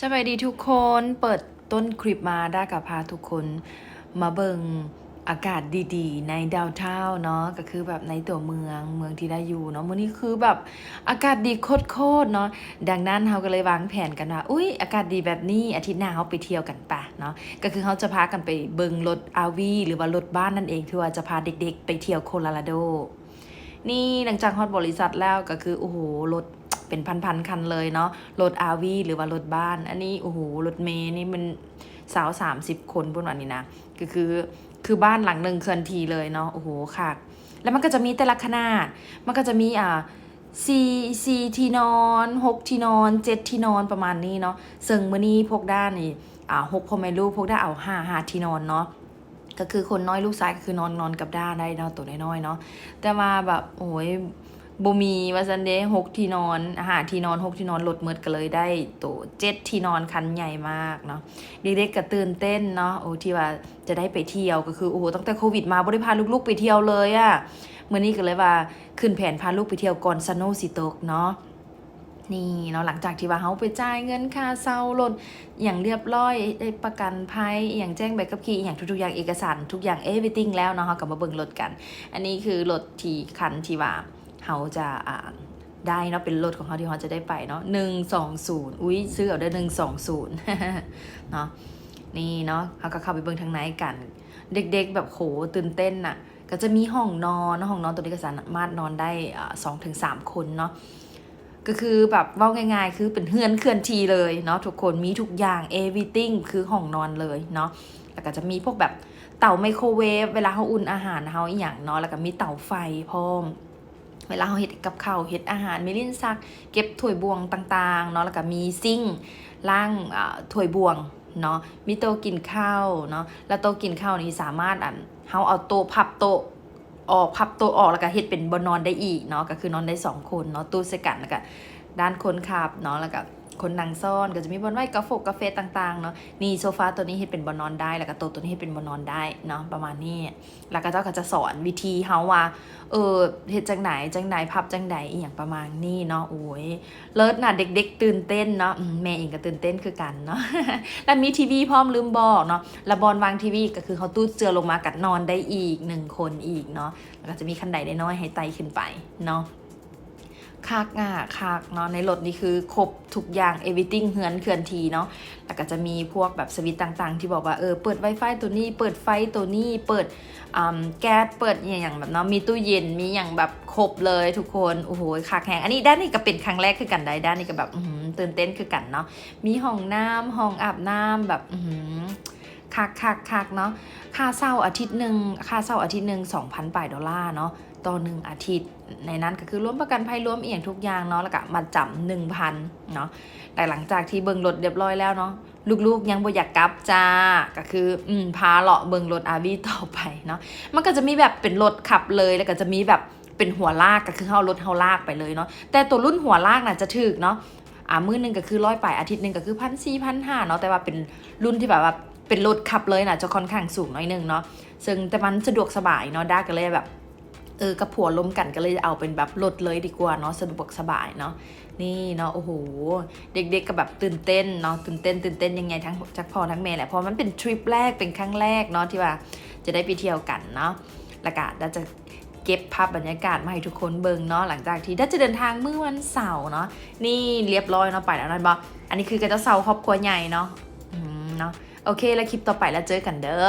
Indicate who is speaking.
Speaker 1: สวัสดีทุกคนเปิดต้นคลิปมาได้กับพาทุกคนมาเบิงอากาศดีๆ ในดาวเท่าเนาะก็คือแบบในตัวเมืองเมืองที่ได้อยู่เนาะมื้อนี้คือแบบอากาศดีโคตรๆเนาะดังนั้นเราก็เลยวางแผนกันว่าอุ้ยอากาศดีแบบนี้อาทิตย์หน้าเราไปเที่ยวกันปะเนาะก็คือเขาจะพากันไปเบิงรถอาวีหรือว่ารถบ้านนั่นเองที่ว่าจะพาเด็กๆ ไปเที่ยวโคโลราโด นี่หลังจากฮอตบริษัทแล้วก็คือโอ้โหรถ เป็นพันๆคันเลยเนาะรถอาวีหรือว่ารถบ้าน อันนี้โอ้โหรถเมย์นี่มันสาวสามสิบคนพวันนี้นะก็คือคือบ้านหลังหนึ่งเคลื่อนทีเลยเนาะโอ้โหค่ะ แล้วมันก็จะมีแต่ละขนาด มันก็จะมีอ่าสี่สี่ที่นอนหกที่นอนเจ็ดที่นอนประมาณนี้เนาะซึ่งมื้อนี้พวกด้านนี่อ่าหกพ่อแม่ลูกพวกด้านเอาห้าห้าที่นอนเนาะก็คือคนน้อยลูกซ้ายก็คือนอนนอนกับด้าได้เนาะตัวน้อยๆเนาะแต่มาแบบโอ้ย บ่มีว่าซันเดย์หกที่นอนอาหารที่นอนหกที่นอนลดเมิดก็เลยได้ตัวเจ็ดที่นอนคันใหญ่มากเนาะเด็กๆก็ตื่นเต้นเนาะโอ้ที่ว่าจะได้ไปเที่ยวก็คือโอ้โหตั้งแต่โควิดมาบ่ได้พาลูกๆไปเที่ยวเลยอะ่ะมื้อนี้ก็เลยว่าขึ้นแผนพาลูกไปเที่ยวก่อนซโนสิตกเนาะนี่เนาะหลังจากที่ว่าเขาไปจ่ายเงินค่าเช่ารถอย่างเรียบร้อยได้ประกันภัยอย่างแจ้งใบขับขี่อย่างทุกๆอย่างเอกสารทุกอย่าง everything แล้วเนาะเขากลับมาเบิ่งรถกัน อันนี้คือรถที่คันที่ว่า เขาจะอ่าได้เนาะเป็นรถของเขาที่เขาจะได้ไปเนาะหนึ่งสองศูนย์อุ้ยซื้อเอาได้หนึ่งสองศูนย์เนาะนี่เนาะเขาก็เข้าไปเบิ่งทางไหนกัน เด็กๆแบบโหตื่นเต้นน่ะก็จะมีห้องนอนห้องนอนตัวนี้ก็สามารถนอนได้สองถึงสามคนเนาะก็คือแบบว่าง่ายๆ คือเป็นเฮือนเคลื่อนทีเลยเนาะทุกคนมีทุกอย่าง everything คือห้องนอนเลยเนาะแล้วก็จะมีพวกแบบเต่าไมโครเวฟเวลาเขาอุ่นอาหารเขาอีกอย่างเนาะแล้วก็มีเต่าไฟพร้อม เวลาเขาเห็ดกับข้าวเห็ดอาหารมีลิ้นซัก เก็บถ้วยบวงต่างๆเนาะแล้วก็มีซิ่งล่างถ้วยบวงเนาะมีโต๊ะกินข้าวเนาะแล้วโต๊ะกินข้าวนี่สามารถอะเขาเอาโต๊ะพับโต๊ะออกพับโตออกแล้วก็เห็ดเป็นบนนอนได้อีกเนาะก็คือนอนได้สองคนเนาะตู้เสกันแล้วก็ด้านคนขับเนาะแล้วก็ คนนั่งซ่อนก็จะมีบนไว้กาแฟกาแฟต่างๆเนาะนี่โซฟาตัวนี้เฮ็ดเป็นบนนอนได้ แล้วก็โต๊ะตัวนี้เฮ็ดเป็นบนนอนได้เนาะประมาณนี้ แล้วก็เจ้าก็จะสอนวิธีเฮาว่าเออเฮ็ดจังไหนจังไหนพับจังไหนอีหยังประมาณนี้เนาะโอ้ยเลิศน่ะเด็ก ๆ ตื่นเต้นเนาะแม่เองก็ตื่นเต้นคือกันเนาะแล้วมีทีวีพร้อมลืมบอกเนาะแล้วบอลวางทีวีก็คือเขาตู้เจือลงมากัดนอนได้อีกหนึ่งคนอีกเนาะแล้วก็จะมีคันไดได้น้อยให้ไตขึ้นไปเนาะ คากง่าคากเนาะในรถนี่คือครบทุกอย่าง everything เฮือนเคลื่อนทีเนาะแล้วก็จะมีพวกแบบสวิตต่างๆ ที่บอกว่าเออเปิด Wi-Fi ตัวนี้ เปิดไฟตัวนี้เปิดแก๊สเปิดอย่างางแบบเนาะมีตู้เย็นมีอย่างแบบครบเลยทุกคนโอ้โหคากแหงอันนี้ด้านนี้ก็เป็นครั้งแรกคือกันได้ด้านนี้ก็แบบตื่นเต้นคือกันเนาะมีห้องน้ำห้องอาบน้ำแบบอืคักคักคักเนาะค่าเช่าอาทิตย์หนึ่งค่าเช่าอาทิตย์หนึ่ง2,000ปลายดอลลาร์เนาะ ต่อหนึ่งอาทิตย์ ในนั้นก็คือรวมประกันภัยรวมเอียงทุกอย่างเนาะแล้วก็มาจำหนึ่งพันเนาะแต่หลังจากที่เบิงรถเรียบร้อยแล้วเนาะลูกๆยังบ่อยากกลับจ้าก็คืออืมพาเลาะเบิงรถอาวีต่อไปเนาะมันก็จะมีแบบเป็นรถขับเลยแล้วก็จะมีแบบเป็นหัวลากก็คือเขาเอารถเขาลากไปเลยเนาะแต่ตัวรุ่นหัวลากน่ะจะถึกเนาะอ่ามื้อนึงก็คือร้อยไปอาทิตย์นึงก็คือพันสี่พันห้าเนาะแต่ว่าเป็นรุ่นที่แบบว่าเป็นรถขับเลยน่ะจะค่อนข้างสูงน่อยนึงเนาะซึ่งแต่มันสะดวกสบายเนาะด้าก็เลยแบบ เออกับผัวล้มกันก็เลยเอาเป็นแบบรถเลยดีกว่าเนาะสะดวกสบายเนาะนี่เนาะโอ้โหเด็กๆก็แบบตื่นเต้นเนาะตื่นเต้นตื่นเต้นยังไงทั้งจากพ่อทั้งแม่แหละเพราะมันเป็นทริปแรกเป็นครั้งแรกเนาะที่ว่าจะได้ไปเที่ยวกันเนาะแล้วก็ด้าจะเก็บภาพบรรยากาศมาให้ทุกคนเบิ่งเนาะหลังจากที่ด้าจะเดินทางเมื่อวันเสาร์เนาะนี่เรียบร้อยเนาะไปแล้วนั่นบออันนี้คือกระเจ้าเสาครอบครัวใหญ่เนาะอืมเนาะโอเคแล้วคลิปต่อไปแล้วเจอกันเด้อ